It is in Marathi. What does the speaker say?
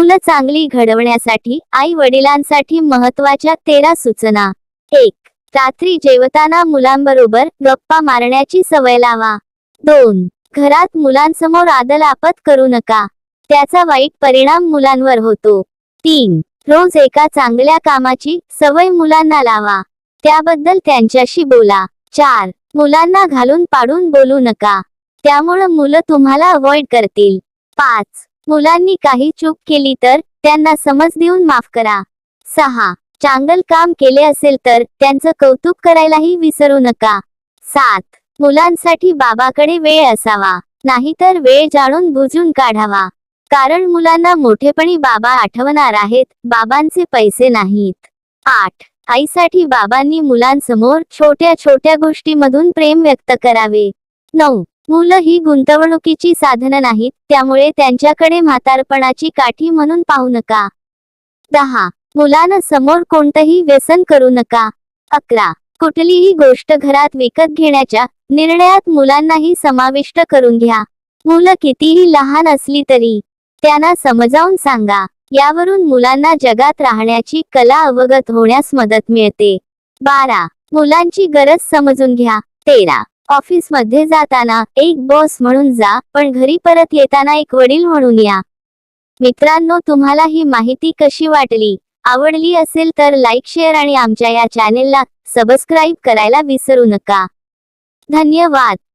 मुलं चांगली घडवण्यासाठी आई वडिलांसाठी महत्त्वाच्या तेरा सूचना. एक रात्री जेवताना मुलांबरोबर गप्पा मारण्याची सवय लावा. दोन घरात मुलांसमोर आदलापत करू नका. त्याचा वाईट परिणाम मुलांवर होतो. तीन रोज एका चांगल्या कामाची सवय मुलांना लावा. त्याबद्दल त्यांच्याशी बोला. चार मुलांना घालून पाडून बोलू नका. त्यामुळं मुलं तुम्हाला अवॉइड करतील. पाच मुलांनी काही चूक केली तर त्यांना समज देऊन माफ करा. सहा. चांगल काम केले असेल तर त्यांचं कौतुक करायलाही विसरू नका. सात. मुलांसाठी बाबाकडे वेळ असावा नाहीतर वेळ जाणून बुजून काढावा. कारण मुलांना मोठेपणी बाबा आठवणार आहेत बाबांचे पैसे नाहीत. आठ. आईसाठी बाबांनी मुलांसमोर छोट्या छोट्या गोष्टीमधून प्रेम व्यक्त करावे. नऊ. मुलं ही गुंतवणुकीची साधनं नाहीत त्यामुळे त्यांच्याकडे म्हातारपणाची काठी म्हणून पाहू नका. दहा. मुलानं समोर कोणतंही व्यसन करू नका. अकरा. कुठलीही गोष्ट घरात विकत घेण्याच्या निर्णयात मुलांनाही समाविष्ट करून घ्या. मुलं कितीही लहान असली तरी त्यांना समजावून सांगा. यावरून मुलांना जगात राहण्याची कला अवगत होण्यास मदत मिळते. बारा. मुलांची गरज समजून घ्या. तेरा. ऑफिसमध्ये जाताना एक बॉस म्हणून जा पण घरी परत येताना एक वडील म्हणून या. मित्रांनो तुम्हाला ही माहिती कशी वाटली? आवडली असेल तर लाईक शेअर आणि आमच्या या चॅनेलला सबस्क्राईब करायला विसरू नका. धन्यवाद.